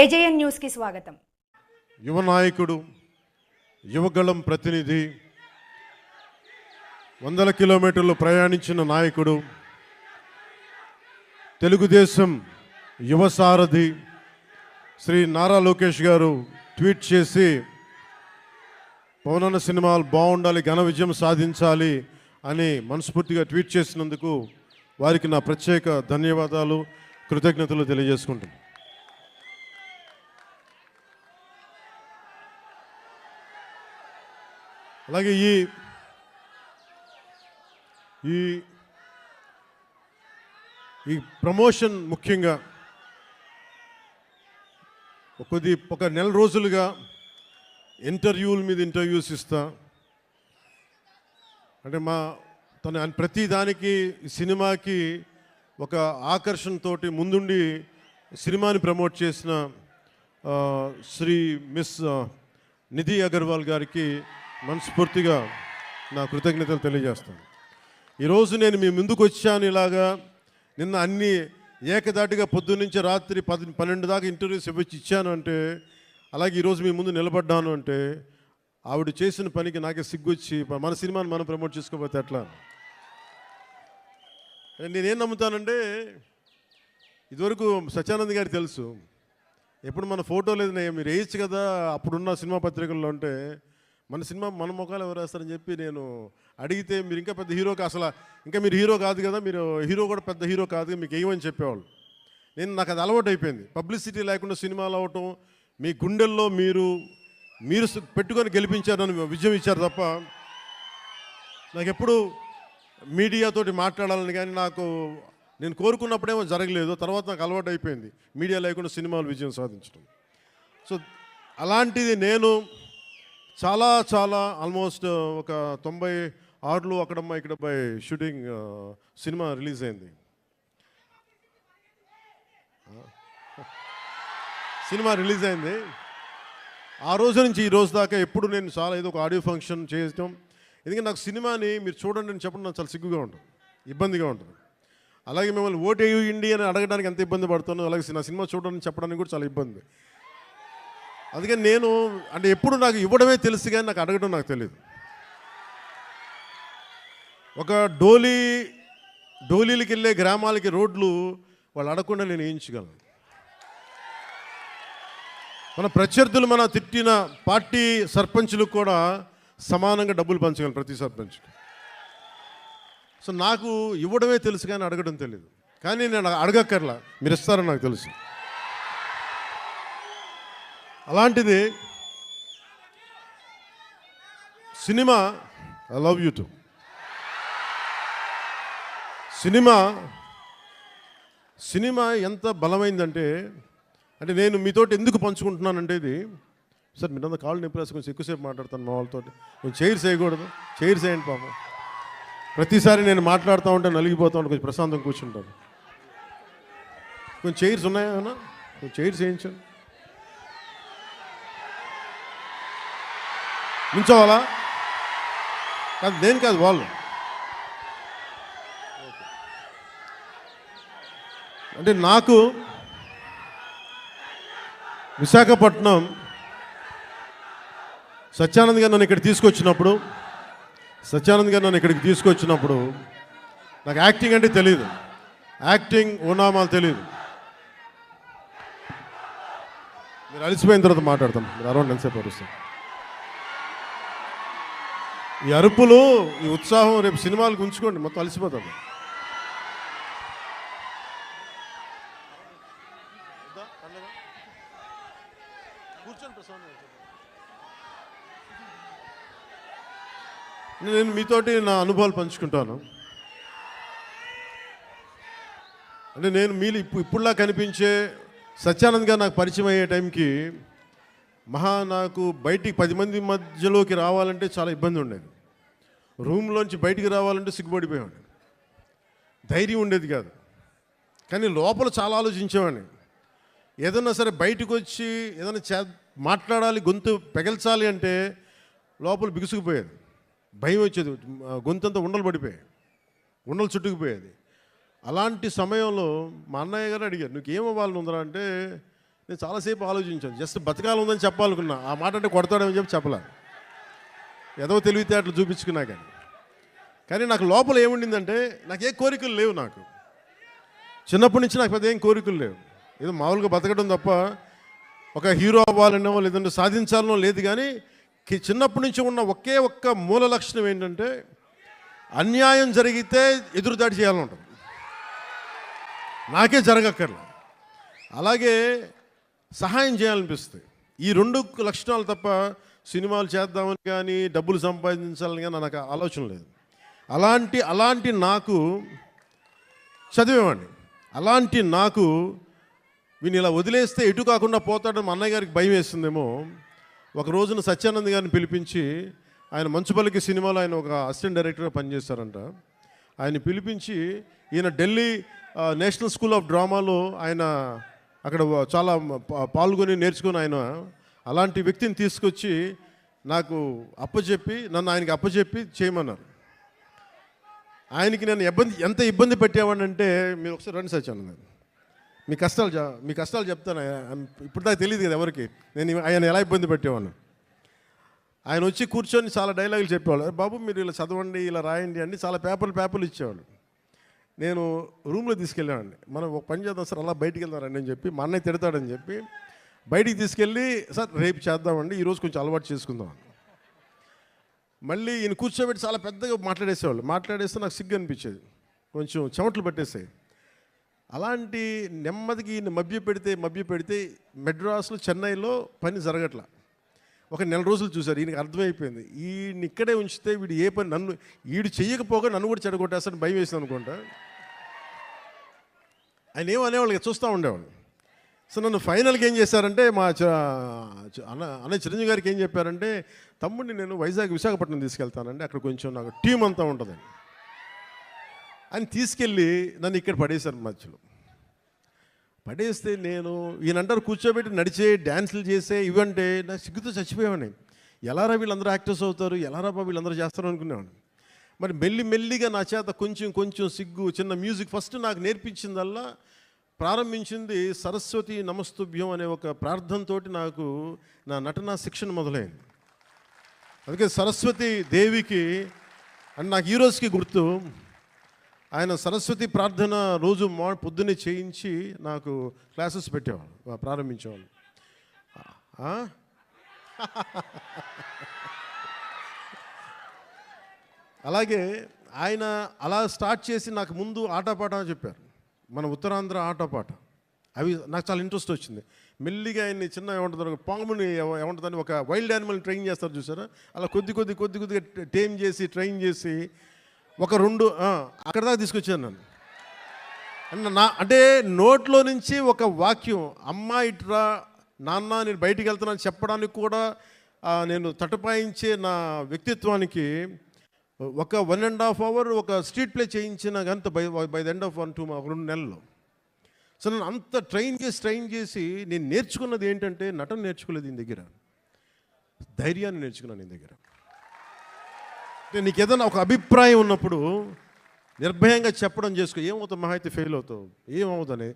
AJN న్యూస్కి స్వాగతం. యువ నాయకుడు యువగళం ప్రతినిధి వందల కిలోమీటర్లు ప్రయాణించిన నాయకుడు తెలుగుదేశం యువ సారథి శ్రీ నారా లోకేష్ గారు ట్వీట్ చేసి పవనన్న సినిమాలు బాగుండాలి ఘన విజయం సాధించాలి అని మనస్ఫూర్తిగా ట్వీట్ చేసినందుకు వారికి నా ప్రత్యేక ధన్యవాదాలు కృతజ్ఞతలు తెలియజేసుకుంటున్నాను. అలాగే ఈ ఈ ఈ ప్రమోషన్ ముఖ్యంగా ఒకది కొద్ది ఒక నెల రోజులుగా ఇంటర్వ్యూల మీద ఇంటర్వ్యూస్ ఇస్తా. అంటే మా తన ప్రతి దానికి ఈ సినిమాకి ఒక ఆకర్షణతో ముందుండి సినిమాని ప్రమోట్ చేసిన శ్రీ మిస్ నిధి అగర్వాల్ గారికి మనస్ఫూర్తిగా నా కృతజ్ఞతలు తెలియజేస్తాను. ఈరోజు నేను మీ ముందుకు వచ్చాను ఇలాగా. నిన్న అన్ని ఏకదాటిగా పొద్దున్నుంచి రాత్రి పది పన్నెండు దాకా ఇంటర్వ్యూస్ ఇవ్వచ్చి ఇచ్చాను అంటే అలాగే ఈరోజు మీ ముందు నిలబడ్డాను అంటే ఆవిడ చేసిన పనికి నాకే సిగ్గొచ్చి మన సినిమాని మనం ప్రమోట్ చేసుకోకపోతే ఎట్లా? నేనేం నమ్ముతానంటే ఇదివరకు సత్యానంద్ గారికి తెలుసు ఎప్పుడు మన ఫోటో లేదు మీరు వేయచ్చు కదా అప్పుడున్న సినిమా పత్రికల్లో అంటే మన సినిమా మన ముఖాలు ఎవరు వేస్తారని చెప్పి నేను అడిగితే మీరు ఇంకా పెద్ద హీరో అసలు ఇంకా మీరు హీరో కాదు కదా మీరు హీరో కూడా పెద్ద హీరో కాదు మీకు ఏమని చెప్పేవాళ్ళు? నేను నాకు అది అలవాటు అయిపోయింది. పబ్లిసిటీ లేకుండా సినిమాలు అవటం మీ గుండెల్లో మీరు మీరు పెట్టుకొని పెట్టుకొని నన్ను విజయం ఇచ్చారు తప్ప నాకు ఎప్పుడు మీడియాతోటి మాట్లాడాలని కానీ నాకు నేను కోరుకున్నప్పుడేమో జరగలేదు. తర్వాత నాకు అలవాటు అయిపోయింది. మీడియా లేకుండా సినిమాలు విజయం సాధించడం సో అలాంటిది నేను చాలా చాలా ఆల్మోస్ట్ uh, ఒక తొంభై ఆరులో అక్కడమ్మ ఇక్కడ బై షూటింగ్ uh, సినిమా రిలీజ్ అయింది. సినిమా రిలీజ్ అయింది. ఆ రోజు నుంచి ఈ రోజు దాకా ఎప్పుడు నేను చాలా ఏదో ఒక ఆడియో ఫంక్షన్ చేయటం. ఎందుకంటే నాకు సినిమాని మీరు చూడండి అని చెప్పడం నాకు చాలా సిగ్గుగా ఉంటుంది ఇబ్బందిగా ఉంటుంది. అలాగే మిమ్మల్ని ఓటు ఇండి అని అడగడానికి ఎంత ఇబ్బంది పడుతున్నాను అలాగే నా సినిమా చూడడానికి చెప్పడానికి కూడా చాలా ఇబ్బంది. అందుకని నేను అంటే ఎప్పుడు నాకు ఇవ్వడమే తెలుసు కానీ నాకు అడగడం నాకు తెలియదు ఒక డోలీ డోలీలకి వెళ్ళే గ్రామాలకి రోడ్లు వాళ్ళు అడగకుండా నేను వేయించగలను. మన ప్రత్యర్థులు మన తిట్టిన పార్టీ సర్పంచులకు కూడా సమానంగా డబ్బులు పంచగలను ప్రతి సర్పంచ్కి. సో నాకు ఇవ్వడమే తెలుసు కానీ అడగడం తెలియదు కానీ నేను అడగక్కర్లా. మీరు ఇస్తారని నాకు తెలుసు. అలాంటిది cinema I love you too cinema cinema ఎంత బలమైందంటే అంటే నేను మీతోటి ఎందుకు పంచుకుంటున్నానంటే ఇది సార్ మీరంతా కాళ్ళు నొప్పి రాసి కొంచెం ఎక్కువసేపు మాట్లాడతాను మా వాళ్ళతో నేను చైర్స్ వేయకూడదు చైర్స్ వేయండి పాపం. ప్రతిసారి నేను మాట్లాడుతూ ఉంటే నలిగిపోతూ ఉంటాను కొంచెం ప్రశాంతం కూర్చుంటాను. కొంచెం చైర్స్ ఉన్నాయా కొంచెం చైర్స్ వేయించండి. నించోవాలా కాదు దేని కాదు వాళ్ళు. అంటే నాకు విశాఖపట్నం సత్యానంద్ గారు నన్ను ఇక్కడ తీసుకొచ్చినప్పుడు సత్యానంద్ గారు నన్ను ఇక్కడికి తీసుకొచ్చినప్పుడు నాకు యాక్టింగ్ అంటే తెలియదు యాక్టింగ్ ఓనామాలు తెలియదు మీరు అలసిపోయిన తర్వాత మాట్లాడతాం. మీరు అరౌండ్ ఎంతసేపు అరుస్తాం ఈ అరుపులు ఈ ఉత్సాహం రేపు సినిమాలకు ఉంచుకోండి. మొత్తం అలసిపోతాం. నేను మీతోటి నా అనుభవాలు పంచుకుంటాను. అంటే నేను మీరు ఇప్పుడు ఇప్పుడులా కనిపించే సత్యానంద్ గారు నాకు పరిచయం అయ్యే టైంకి మహా నాకు బయటికి పది మంది మధ్యలోకి రావాలంటే చాలా ఇబ్బంది ఉండేది. రూమ్లోంచి బయటికి రావాలంటే సిగ్గుపడిపోయేవాడిని. ధైర్యం ఉండేది కాదు. కానీ లోపల చాలా ఆలోచించేవాడిని. ఏదన్నా సరే బయటకు వచ్చి ఏదైనా చే మాట్లాడాలి గొంతు పెగల్చాలి అంటే లోపల బిగుసుకుపోయేది. భయం వచ్చేది. గొంతంతా ఉండలు పడిపోయాయి. ఉండలు చుట్టుకుపోయేది. అలాంటి సమయంలో మా అన్నయ్య గారు అడిగారు నీకు ఏమవ్వాలని ఉందరా అంటే నేను చాలాసేపు ఆలోచించాను. జస్ట్ బతకాలి ఉందని చెప్పాలనుకున్నా. ఆ మాట అంటే కొడతాడని చెప్పి చెప్పలే. ఏదో తెలివితేటలు చూపించుకున్నా కానీ. కానీ నాకు లోపల ఏముండిందంటే నాకు ఏ కోరికలు లేవు నాకు. చిన్నప్పటి నుంచి నాకు పెద్ద ఏం కోరికలు లేవు. ఏదో మామూలుగా బతకడం తప్ప ఒక హీరో అవ్వాలనో లేదంటే సాధించాలనో లేదు కానీ చిన్నప్పటి నుంచి ఉన్న ఒకే ఒక్క మూల లక్షణం ఏంటంటే అన్యాయం జరిగితే ఎదురుదాడి చేయాలని ఉంటుంది. నాకే జరగక్కర్లేదు అలాగే సహాయం చేయాలనిపిస్తుంది. ఈ రెండు లక్షణాలు తప్ప సినిమాలు చేద్దామని కానీ డబ్బులు సంపాదించాలని కానీ నాకు ఆలోచన లేదు. అలాంటి అలాంటి నాకు చదివేవాడిని. అలాంటి నాకు వీని ఇలా వదిలేస్తే ఎటు కాకుండా పోతాడని మా అన్నయ్య గారికి భయం వేస్తుందేమో ఒక రోజున సత్యానంద్ గారిని పిలిపించి ఆయన మంచుపల్లికి సినిమాలో ఆయన ఒక అసిస్టెంట్ డైరెక్టర్గా పనిచేస్తారంట ఆయన పిలిపించి ఈయన ఢిల్లీ నేషనల్ స్కూల్ ఆఫ్ డ్రామాలో ఆయన అక్కడ చాలా పాల్గొని నేర్చుకుని ఆయన. అలాంటి వ్యక్తిని తీసుకొచ్చి నాకు అప్పచెప్పి నన్ను ఆయనకి అప్పచెప్పి చేయమన్నారు. ఆయనకి నేను ఇబ్బంది ఎంత ఇబ్బంది పెట్టేవాడినంటే మీరు ఒకసారి రండి సత్యానంద్ నేను మీ కష్టాలు మీ కష్టాలు చెప్తాను. ఇప్పుడు దాకా తెలియదు కదా ఎవరికి. నేను ఆయన ఎలా ఇబ్బంది పెట్టేవాడిని? ఆయన వచ్చి కూర్చొని చాలా డైలాగులు చెప్పేవాళ్ళు. బాబు మీరు ఇలా చదవండి ఇలా రాయండి అని చాలా పేపర్లు పేపర్లు ఇచ్చేవాళ్ళు. నేను రూమ్లో తీసుకెళ్ళానండి. మనం ఒక పని చేద్దాం సార్ అలా బయటికి వెళ్దాం అని చెప్పి మా అన్నయ్య తిడతాడని చెప్పి బయటికి తీసుకెళ్ళి సార్ రేపు చేద్దామండి ఈరోజు కొంచెం అలవాటు చేసుకుందాం మళ్ళీ ఈయన కూర్చోబెట్టి చాలా పెద్దగా మాట్లాడేసేవాళ్ళు. మాట్లాడేస్తే నాకు సిగ్గు అనిపించేది. కొంచెం చెమట్లు పట్టేసాయి. అలాంటి నెమ్మదికి ఈయన మభ్య పెడితే మభ్య పెడితే మెడ్రాస్లో చెన్నైలో పని జరగట్లా. ఒక నెల రోజులు చూశారు ఈయనకి అర్థమైపోయింది. ఈయన ఇక్కడే ఉంచితే వీడు ఏ పని నన్ను వీడు చెయ్యకపోగా నన్ను కూడా చెడగొట్టేస్తాను భయం వేసింది అనుకుంటా? ఆయన ఏమో అనేవాళ్ళకి చూస్తూ ఉండేవాళ్ళు. సో నన్ను ఫైనల్గా ఏం చేశారంటే మా చ- అన్న అన్న చిరంజీవి గారికి ఏం చెప్పారంటే తమ్ముడిని నేను వైజాగ్ విశాఖపట్నం తీసుకెళ్తానండి అక్కడ కొంచెం నాకు టీం అంతా ఉంటుందండి. అని తీసుకెళ్ళి నన్ను ఇక్కడ పడేశారు మధ్యలో. పడేస్తే నేను ఈయన అంటారు కూర్చోబెట్టి నడిచే డ్యాన్సులు చేసే ఇవంటే నా సిగ్గుతో చచ్చిపోయేవాడిని. ఎలారా వీళ్ళందరూ యాక్టర్స్ అవుతారు? ఎలారా బాబు వీళ్ళందరూ చేస్తారు అనుకునేవాడిని. మరి మెల్లి మెల్లిగా నా చేత కొంచెం కొంచెం సిగ్గు చిన్న మ్యూజిక్ ఫస్ట్ నాకు నేర్పించిందల్లా ప్రారంభించింది సరస్వతి నమస్తుభ్యం అనే ఒక ప్రార్థనతో నాకు నా నటన శిక్షణ మొదలైంది. అందుకే సరస్వతి దేవికి అండ్ నాకు ఈ రోజుకి గుర్తు ఆయన సరస్వతి ప్రార్థన రోజు మా పొద్దున్నే చేయించి నాకు క్లాసెస్ పెట్టేవాళ్ళు ప్రారంభించేవాళ్ళు అలాగే ఆయన అలా స్టార్ట్ చేసి నాకు ముందు ఆటపాట అని చెప్పారు. మన ఉత్తరాంధ్ర ఆటపాట. అవి నాకు చాలా ఇంట్రెస్ట్ వచ్చింది. మెల్లిగా ఆయన్ని చిన్న ఏమంటుంది పాముని ఏమంటుందని ఒక వైల్డ్ యానిమల్ ట్రైన్ చేస్తారు చూసారా? అలా కొద్ది కొద్ది కొద్ది కొద్దిగా టేమ్ చేసి ట్రైన్ చేసి ఒక రెండు అక్కడ దాకా తీసుకొచ్చాను నన్ను. అన్న నా అంటే నోట్లో నుంచి ఒక వాక్యం అమ్మ ఇట్రా నాన్న నేను బయటికి వెళ్తున్నాను చెప్పడానికి కూడా నేను తటపాయించే నా వ్యక్తిత్వానికి ఒక వన్ అండ్ హాఫ్ అవర్ ఒక స్ట్రీట్ ప్లే చేయించిన గంత by by the end of one two రెండు నెలలు. సో నన్ను అంత ట్రైన్ చేసి ట్రైన్ చేసి నేను నేర్చుకున్నది ఏంటంటే నటన నేర్చుకోలేదు దీని దగ్గర. ధైర్యాన్ని నేర్చుకున్నాను నీ దగ్గర. నీకు ఏదైనా ఒక అభిప్రాయం ఉన్నప్పుడు నిర్భయంగా చెప్పడం చేసుకో. ఏమవుతావు మహా అయితే ఫెయిల్ అవుతావు. ఏమవుతుంది?